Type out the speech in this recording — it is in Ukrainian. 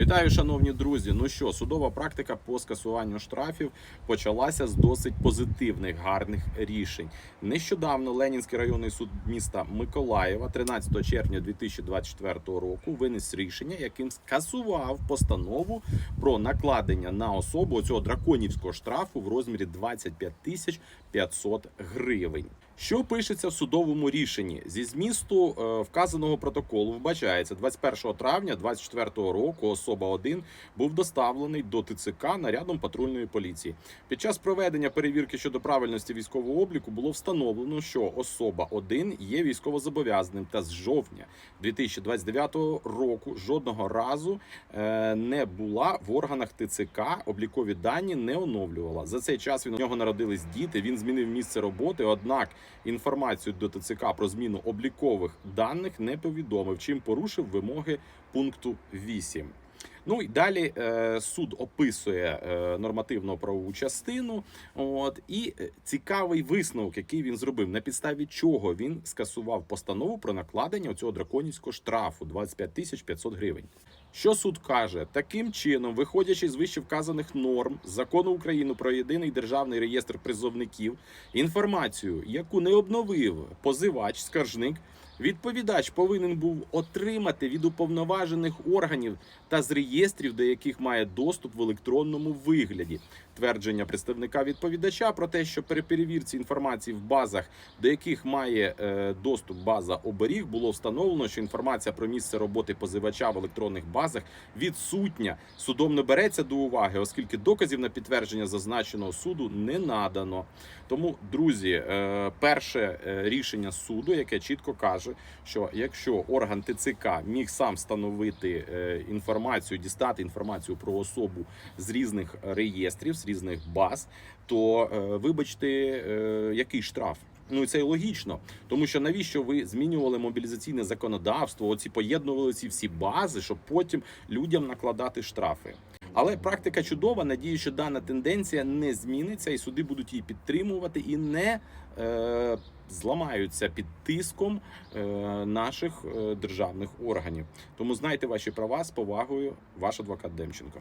Вітаю, шановні друзі. Ну що, судова практика по скасуванню штрафів почалася з досить позитивних гарних рішень. Нещодавно Ленінський районний суд міста Миколаєва, 13 червня 2024 року, виніс рішення, яким скасував постанову про накладення на особу цього драконівського штрафу в розмірі 25 тисяч 500 гривень. Що пишеться в судовому рішенні зі змісту е, вказаного протоколу? Вбачається 21 травня 2024 року. Особа 1 був доставлений до ТЦК нарядом патрульної поліції. Під час проведення перевірки щодо правильності військового обліку було встановлено, що особа 1 є військовозобов'язаним та з жовтня 2029 року жодного разу е, не була в органах ТЦК. Облікові дані не оновлювала. За цей час він у нього народились діти. Він змінив місце роботи. Однак інформацію до ТЦК про зміну облікових даних не повідомив, чим порушив вимоги пункту 8. Ну і далі е, суд описує е, нормативно-правову частину. От і е, цікавий висновок, який він зробив, на підставі чого він скасував постанову про накладення цього драконівського штрафу 25 тисяч 500 гривень. Що суд каже, таким чином, виходячи з вище вказаних норм закону України про єдиний державний реєстр призовників, інформацію, яку не обновив позивач, скаржник, відповідач повинен був отримати від уповноважених органів та з реєстрів, до яких має доступ в електронному вигляді. Твердження представника відповідача про те, що при перевірці інформації в базах, до яких має е, доступ база оберіг, було встановлено, що інформація про місце роботи позивача в електронних базах відсутня. Судом не береться до уваги, оскільки доказів на підтвердження зазначеного суду не надано. Тому, друзі, е, перше е, рішення суду, яке чітко каже, що якщо орган ТЦК міг сам встановити е, інформацію, дістати інформацію про особу з різних реєстрів, з різних баз, то е, вибачте, е, який штраф? Ну і це і логічно, тому що навіщо ви змінювали мобілізаційне законодавство? Оці поєднували ці всі бази, щоб потім людям накладати штрафи. Але практика чудова. Надію, що дана тенденція не зміниться, і суди будуть її підтримувати і не е, зламаються під тиском е, наших е, державних органів. Тому знайте ваші права з повагою, ваш адвокат Демченко.